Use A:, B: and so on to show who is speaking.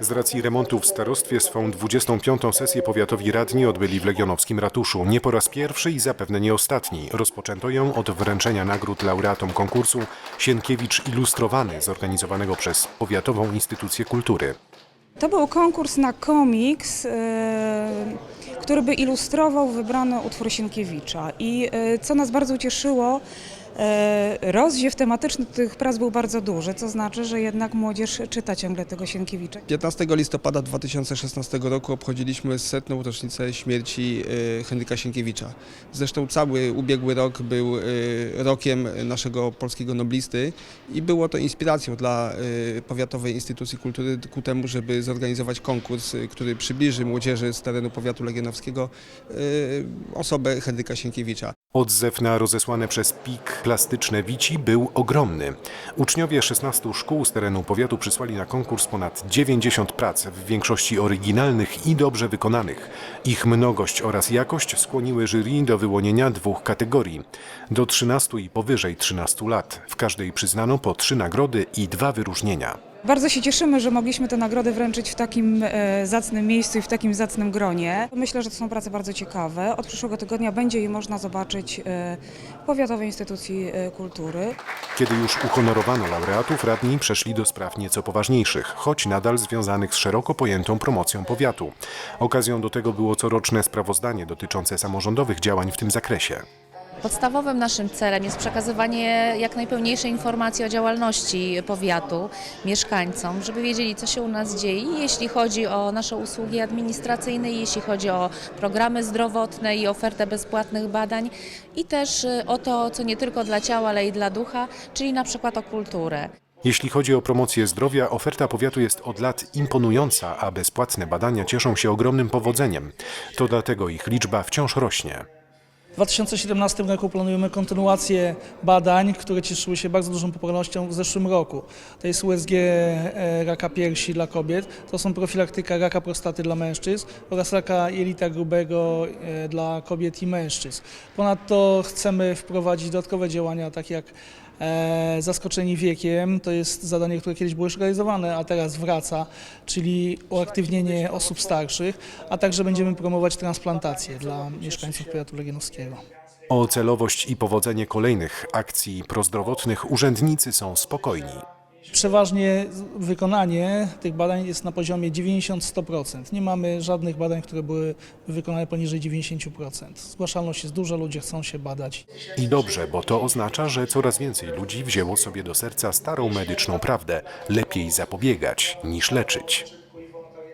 A: Z racji remontu w starostwie swą 25. sesję powiatowi radni odbyli w Legionowskim Ratuszu. Nie po raz pierwszy i zapewne nie ostatni. Rozpoczęto ją od wręczenia nagród laureatom konkursu Sienkiewicz Ilustrowany zorganizowanego przez Powiatową Instytucję Kultury.
B: To był konkurs na komiks, e, który by ilustrował wybrany utwór Sienkiewicza. I e, co nas bardzo ucieszyło, rozdziew tematyczny tych prac był bardzo duży, co znaczy, że jednak młodzież czyta ciągle tego Sienkiewicza.
C: 15 listopada 2016 roku obchodziliśmy setną rocznicę śmierci e, Henryka Sienkiewicza. Zresztą cały ubiegły rok był e, rokiem naszego polskiego noblisty i było to inspiracją dla e, Powiatowej Instytucji Kultury ku temu, żeby zorganizować konkurs, e, który przybliży młodzieży z terenu powiatu legionowskiego e, osobę Henryka Sienkiewicza.
A: Odzew na rozesłane przez PIK plastyczne wici był ogromny. Uczniowie 16 szkół z terenu powiatu przysłali na konkurs ponad 90 prac, w większości oryginalnych i dobrze wykonanych. Ich mnogość oraz jakość skłoniły jury do wyłonienia dwóch kategorii. Do 13 i powyżej 13 lat. W każdej przyznano po trzy nagrody i dwa wyróżnienia.
B: Bardzo się cieszymy, że mogliśmy te nagrody wręczyć w takim e, zacnym miejscu i w takim zacnym gronie. Myślę, że to są prace bardzo ciekawe. Od przyszłego tygodnia będzie je można zobaczyć e, w Powiatowej Instytucji e, Kultury.
A: Kiedy już uhonorowano laureatów, radni przeszli do spraw nieco poważniejszych, choć nadal związanych z szeroko pojętą promocją powiatu. Okazją do tego było coroczne sprawozdanie dotyczące samorządowych działań w tym zakresie.
D: Podstawowym naszym celem jest przekazywanie jak najpełniejszej informacji o działalności powiatu mieszkańcom, żeby wiedzieli, co się u nas dzieje, jeśli chodzi o nasze usługi administracyjne, jeśli chodzi o programy zdrowotne i ofertę bezpłatnych badań i też y, o to, co nie tylko dla ciała, ale i dla ducha, czyli na przykład o kulturę.
A: Jeśli chodzi o promocję zdrowia, oferta powiatu jest od lat imponująca, a bezpłatne badania cieszą się ogromnym powodzeniem. To dlatego ich liczba wciąż rośnie.
E: W 2017 roku planujemy kontynuację badań, które cieszyły się bardzo dużą popularnością w zeszłym roku. To jest USG e, raka piersi dla kobiet, to są profilaktyka raka prostaty dla mężczyzn oraz raka jelita grubego e, dla kobiet i mężczyzn. Ponadto chcemy wprowadzić dodatkowe działania, takie jak zaskoczeni wiekiem, to jest zadanie, które kiedyś było już realizowane, a teraz wraca, czyli uaktywnienie osób starszych, a także będziemy promować transplantację dla mieszkańców powiatu legionowskiego.
A: O celowość i powodzenie kolejnych akcji prozdrowotnych urzędnicy są spokojni.
E: Przeważnie wykonanie tych badań jest na poziomie 90-100%. Nie mamy żadnych badań, które były wykonane poniżej 90%. Zgłaszalność jest duża, ludzie chcą się badać.
A: I dobrze, bo to oznacza, że coraz więcej ludzi wzięło sobie do serca starą medyczną prawdę. Lepiej zapobiegać niż leczyć.